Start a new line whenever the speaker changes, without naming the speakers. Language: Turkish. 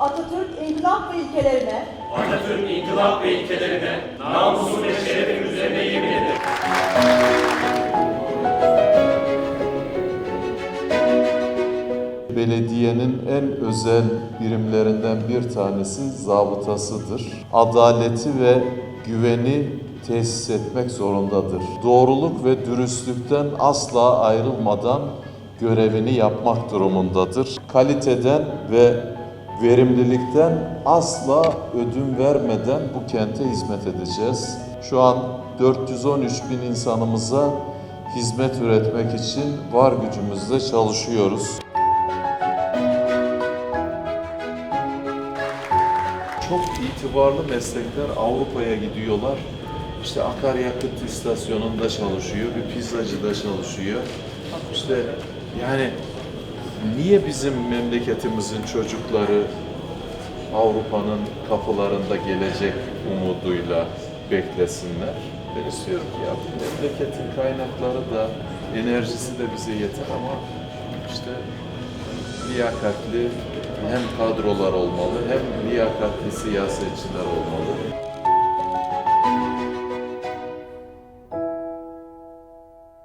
Atatürk inkılap ve ilkelerine
Atatürk inkılap ve ilkelerine namusun ve şerefin üzerine yemin ederim.
Belediyenin en özel birimlerinden bir tanesi zabıtasıdır. Adaleti ve güveni tesis etmek zorundadır. Doğruluk ve dürüstlükten asla ayrılmadan görevini yapmak durumundadır. Kaliteden ve verimlilikten asla ödün vermeden bu kente hizmet edeceğiz. Şu an 413 bin insanımıza hizmet üretmek için var gücümüzle çalışıyoruz. Çok itibarlı meslekler Avrupa'ya gidiyorlar. İşte akaryakıt istasyonunda çalışıyor, bir pizzacıda çalışıyor. İşte yani niye bizim memleketimizin çocukları Avrupa'nın kapılarında gelecek umuduyla beklesinler? Ben istiyorum ki ya bu memleketin kaynakları da enerjisi de bize yeter ama işte liyakatli hem kadrolar olmalı hem liyakatli siyasetçiler olmalı.